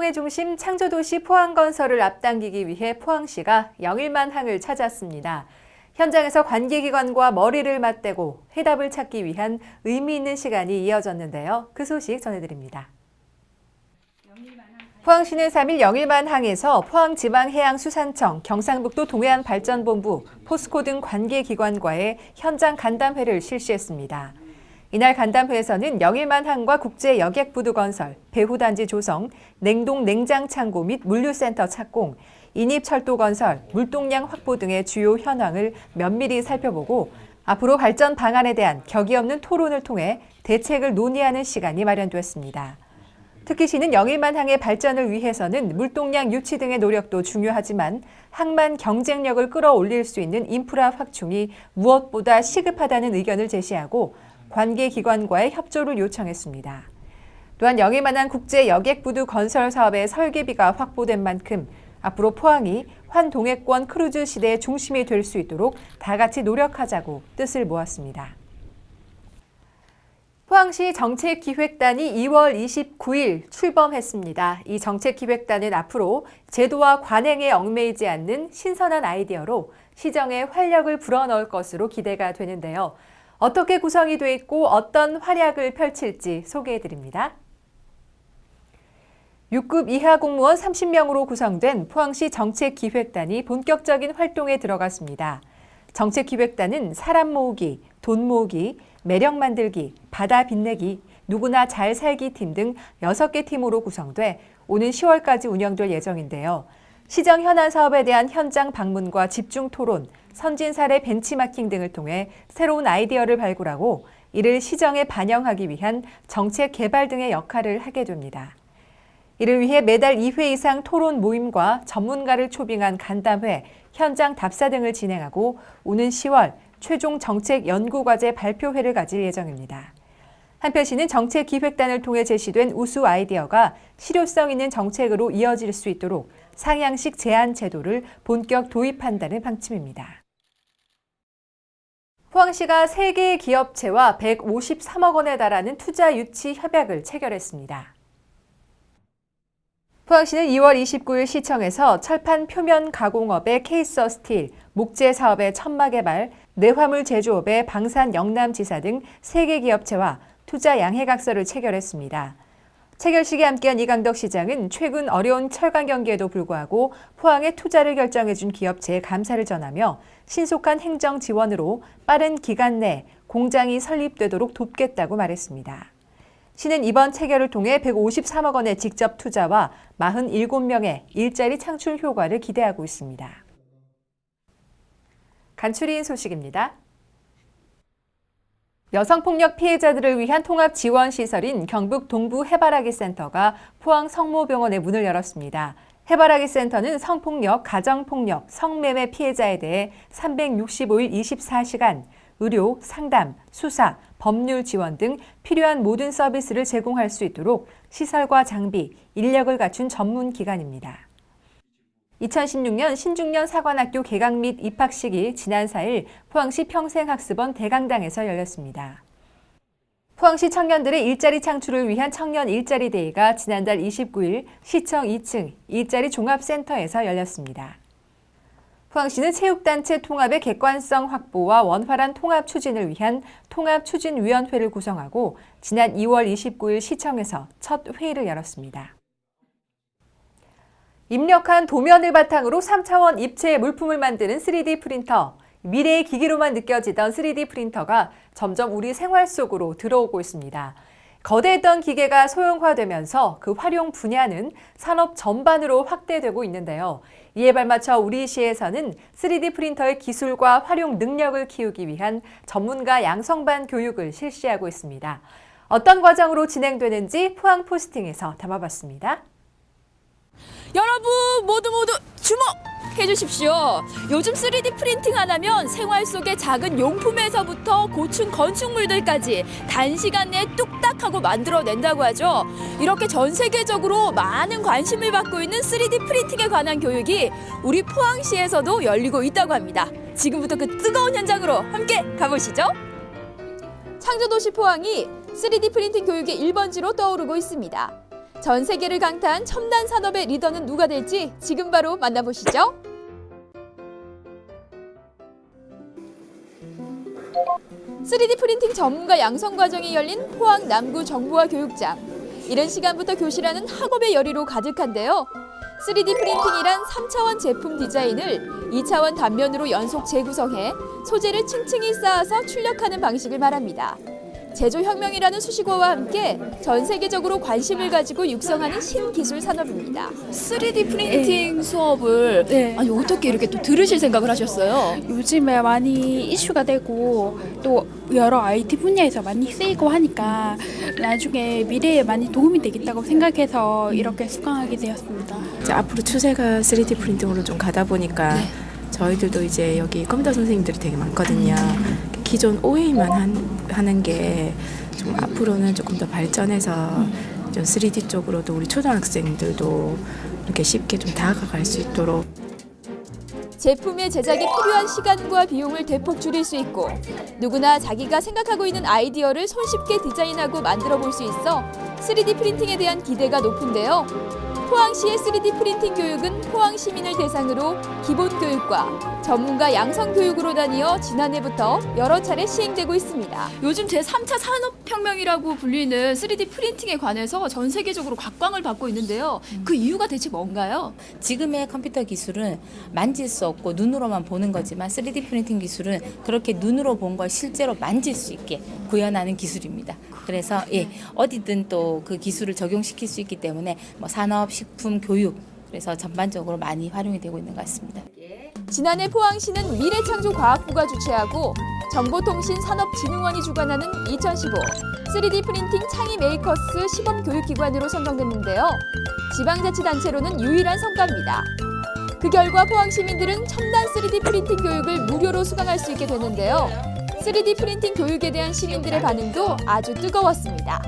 한반동의 중심 창조도시 포항 건설을 앞당기기 위해 포항시가 영일만 항을 찾았습니다. 현장에서 관계기관과 머리를 맞대고 해답을 찾기 위한 의미 있는 시간이 이어졌는데요. 그 소식 전해드립니다. 포항시는 3일 영일만 항에서 포항지방해양수산청, 경상북도 동해안발전본부, 포스코 등 관계기관과의 현장 간담회를 실시했습니다. 이날 간담회에서는 영일만 항과 국제 여객부두 건설, 배후단지 조성, 냉동 냉장 창고 및 물류센터 착공, 인입 철도 건설, 물동량 확보 등의 주요 현황을 면밀히 살펴보고 앞으로 발전 방안에 대한 격이 없는 토론을 통해 대책을 논의하는 시간이 마련됐습니다. 특히 시는 영일만 항의 발전을 위해서는 물동량 유치 등의 노력도 중요하지만 항만 경쟁력을 끌어올릴 수 있는 인프라 확충이 무엇보다 시급하다는 의견을 제시하고 관계 기관과의 협조를 요청했습니다. 또한 영일만한 국제 여객부두 건설 사업의 설계비가 확보된 만큼 앞으로 포항이 환동해권 크루즈 시대의 중심이 될 수 있도록 다 같이 노력하자고 뜻을 모았습니다. 포항시 정책기획단이 2월 29일 출범했습니다. 이 정책기획단은 앞으로 제도와 관행에 얽매이지 않는 신선한 아이디어로 시정에 활력을 불어넣을 것으로 기대가 되는데요. 어떻게 구성이 돼 있고 어떤 활약을 펼칠지 소개해 드립니다. 6급 이하 공무원 30명으로 구성된 포항시 정책기획단이 본격적인 활동에 들어갔습니다. 정책기획단은 사람 모으기, 돈 모으기, 매력 만들기, 바다 빛내기, 누구나 잘 살기 팀 등 6개 팀으로 구성돼 오는 10월까지 운영될 예정인데요. 시정 현안 사업에 대한 현장 방문과 집중 토론, 선진 사례 벤치마킹 등을 통해 새로운 아이디어를 발굴하고 이를 시정에 반영하기 위한 정책 개발 등의 역할을 하게 됩니다. 이를 위해 매달 2회 이상 토론 모임과 전문가를 초빙한 간담회, 현장 답사 등을 진행하고 오는 10월 최종 정책 연구과제 발표회를 가질 예정입니다. 한편 시는 정책 기획단을 통해 제시된 우수 아이디어가 실효성 있는 정책으로 이어질 수 있도록 상향식 제한 제도를 본격 도입한다는 방침입니다. 포항시가 3개의 기업체와 153억 원에 달하는 투자 유치 협약을 체결했습니다. 포항시는 2월 29일 시청에서 철판 표면 가공업의 케이서 스틸, 목재 사업의 천마 개발, 내화물 제조업의 방산 영남지사 등 3개 기업체와 투자 양해각서를 체결했습니다. 체결식에 함께한 이강덕 시장은 최근 어려운 철강 경기에도 불구하고 포항에 투자를 결정해준 기업체에 감사를 전하며 신속한 행정 지원으로 빠른 기간 내 공장이 설립되도록 돕겠다고 말했습니다. 시는 이번 체결을 통해 153억 원의 직접 투자와 47명의 일자리 창출 효과를 기대하고 있습니다. 간추린 소식입니다. 여성폭력 피해자들을 위한 통합 지원 시설인 경북 동부 해바라기 센터가 포항 성모병원에 문을 열었습니다. 해바라기 센터는 성폭력, 가정폭력, 성매매 피해자에 대해 365일 24시간 의료, 상담, 수사, 법률 지원 등 필요한 모든 서비스를 제공할 수 있도록 시설과 장비, 인력을 갖춘 전문 기관입니다. 2016년 신중년 사관학교 개강 및 입학식이 지난 4일 포항시 평생학습원 대강당에서 열렸습니다. 포항시 청년들의 일자리 창출을 위한 청년 일자리 데이가 지난달 29일 시청 2층 일자리 종합센터에서 열렸습니다. 포항시는 체육단체 통합의 객관성 확보와 원활한 통합 추진을 위한 통합추진위원회를 구성하고 지난 2월 29일 시청에서 첫 회의를 열었습니다. 입력한 도면을 바탕으로 3차원 입체 물품을 만드는 3D 프린터. 미래의 기기로만 느껴지던 3D 프린터가 점점 우리 생활 속으로 들어오고 있습니다. 거대했던 기계가 소형화되면서 그 활용 분야는 산업 전반으로 확대되고 있는데요. 이에 발맞춰 우리 시에서는 3D 프린터의 기술과 활용 능력을 키우기 위한 전문가 양성반 교육을 실시하고 있습니다. 어떤 과정으로 진행되는지 포항 포스팅에서 담아봤습니다. 여러분 모두 모두 주목해 주십시오. 요즘 3D 프린팅 하나면 생활 속의 작은 용품에서부터 고층 건축물들까지 단시간 내에 뚝딱 하고 만들어낸다고 하죠. 이렇게 전 세계적으로 많은 관심을 받고 있는 3D 프린팅에 관한 교육이 우리 포항시에서도 열리고 있다고 합니다. 지금부터 그 뜨거운 현장으로 함께 가보시죠. 창조도시 포항이 3D 프린팅 교육의 1번지로 떠오르고 있습니다. 전 세계를 강타한 첨단 산업의 리더는 누가 될지 지금 바로 만나보시죠. (3D) 프린팅 전문가 양성 과정이 열린 포항 남구 정보화 교육장 이른 시간부터 교실하는 학업의 열의로 가득한데요. 3D 프린팅이란 3차원 제품 디자인을 2차원 단면으로 연속 재구성해 소재를 층층이 쌓아서 출력하는 방식을 말합니다. 제조혁명이라는 수식어와 함께 전 세계적으로 관심을 가지고 육성하는 신기술 산업입니다. 3D 프린팅 수업을 네. 아니 어떻게 이렇게 또 들으실 생각을 하셨어요? 요즘에 많이 이슈가 되고 또 여러 IT 분야에서 많이 쓰이고 하니까 나중에 미래에 많이 도움이 되겠다고 생각해서 이렇게 수강하게 되었습니다. 이제 앞으로 추세가 3D 프린팅으로 좀 가다 보니까 저희들도 이제 여기 컴퓨터 선생님들이 되게 많거든요. 기존 OA만 한, 하는 게 좀 앞으로는 조금 더 발전해서 좀 3D 쪽으로도 우리 초등학생들도 이렇게 쉽게 좀 다가갈 수 있도록 제품의 제작에 필요한 시간과 비용을 대폭 줄일 수 있고 누구나 자기가 생각하고 있는 아이디어를 손쉽게 디자인하고 만들어 볼 수 있어 3D 프린팅에 대한 기대가 높은데요. 포항시의 3D 프린팅 교육은 포항 시민을 대상으로 기본 교육과 전문가 양성 교육으로 나뉘어 지난해부터 여러 차례 시행되고 있습니다. 요즘 제3차 산업혁명이라고 불리는 3D 프린팅에 관해서 전 세계적으로 각광을 받고 있는데요. 그 이유가 대체 뭔가요? 지금의 컴퓨터 기술은 만질 수 없고 눈으로만 보는 거지만 3D 프린팅 기술은 그렇게 눈으로 본 걸 실제로 만질 수 있게 구현하는 기술입니다. 그래서 예, 어디든 또 그 기술을 적용시킬 수 있기 때문에 뭐 산업, 식품, 교육 그래서 전반적으로 많이 활용이 되고 있는 것 같습니다. 지난해 포항시는 미래창조과학부가 주최하고 정보통신산업진흥원이 주관하는 2015 3D 프린팅 창의 메이커스 시범 교육기관으로 선정됐는데요. 지방자치단체로는 유일한 성과입니다. 그 결과 포항 시민들은 첨단 3D 프린팅 교육을 무료로 수강할 수 있게 됐는데요. 3D 프린팅 교육에 대한 시민들의 반응도 아주 뜨거웠습니다.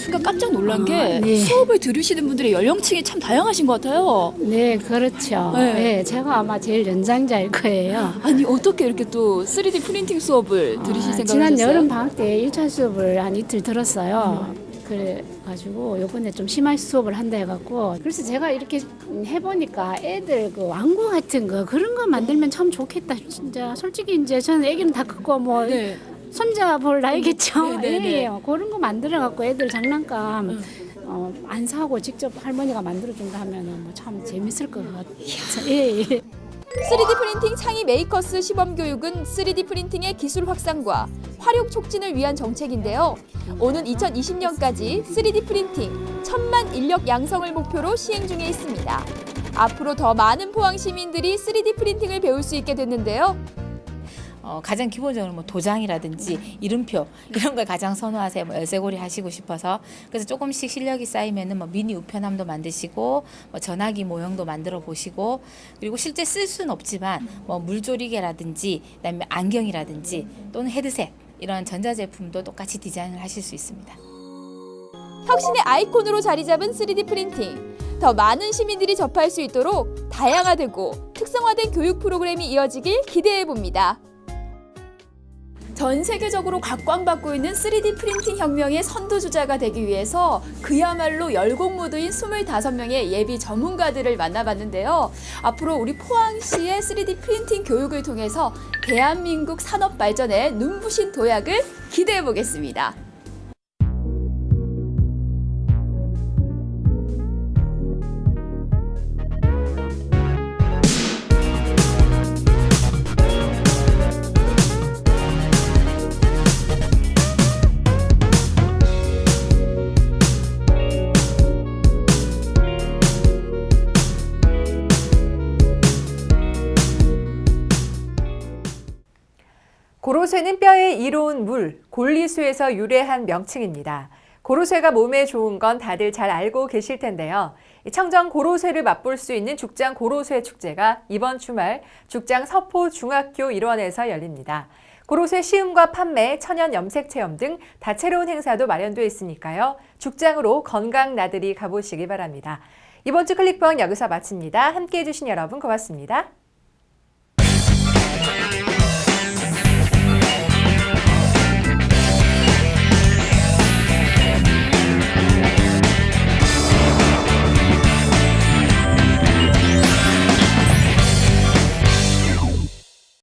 순간 깜짝 놀란 게 아, 네. 수업을 들으시는 분들의 연령층이 참 다양하신 것 같아요. 네, 그렇죠. 네. 네. 제가 아마 제일 연장자일 거예요. 아니 어떻게 이렇게 또 3D 프린팅 수업을 들으실 아, 생각을 지난? 여름 방학 때 1차 수업을 한 이틀 들었어요. 그래가지고 이번에 좀 심할 수업을 한다 해갖고 그래서 제가 이렇게 해보니까 애들 그 왕구 같은 거 그런 거 만들면 참 좋겠다 진짜 솔직히 이제 저는 애기는 다 크고 뭐 네. 손자 볼 나이겠죠. 네, 네, 네. 예, 그런 거 만들어 갖고 애들 장난감 어, 안 사고 직접 할머니가 만들어 준다 하면은 뭐 참 재밌을 것 같아요. 예, 예. 3D 프린팅 창의 메이커스 시범 교육은 3D 프린팅의 기술 확산과 활용 촉진을 위한 정책인데요. 오는 2020년까지 3D 프린팅 천만 인력 양성을 목표로 시행 중에 있습니다. 앞으로 더 많은 포항 시민들이 3D 프린팅을 배울 수 있게 됐는데요. 어, 가장 기본적으로 뭐 도장이라든지 이름표 이런 걸 가장 선호하세요. 뭐 열쇠고리 하시고 싶어서 그래서 조금씩 실력이 쌓이면은 뭐 미니 우편함도 만드시고 뭐 전화기 모형도 만들어 보시고 그리고 실제 쓸 수는 없지만 뭐 물조리개라든지 그다음에 안경이라든지 또는 헤드셋 이런 전자 제품도 똑같이 디자인을 하실 수 있습니다. 혁신의 아이콘으로 자리 잡은 3D 프린팅. 더 많은 시민들이 접할 수 있도록 다양화되고 특성화된 교육 프로그램이 이어지길 기대해 봅니다. 전 세계적으로 각광받고 있는 3D 프린팅 혁명의 선두주자가 되기 위해서 그야말로 열공무도인 25명의 예비 전문가들을 만나봤는데요. 앞으로 우리 포항시의 3D 프린팅 교육을 통해서 대한민국 산업 발전에 눈부신 도약을 기대해 보겠습니다. 이로운 물, 골리수에서 유래한 명칭입니다. 고로쇠가 몸에 좋은 건 다들 잘 알고 계실 텐데요. 이 청정 고로쇠를 맛볼 수 있는 죽장 고로쇠 축제가 이번 주말 죽장 서포 중학교 일원에서 열립니다. 고로쇠 시음과 판매, 천연 염색 체험 등 다채로운 행사도 마련되어 있으니까요. 죽장으로 건강 나들이 가보시기 바랍니다. 이번 주 클릭방 여기서 마칩니다. 함께 해 주신 여러분 고맙습니다.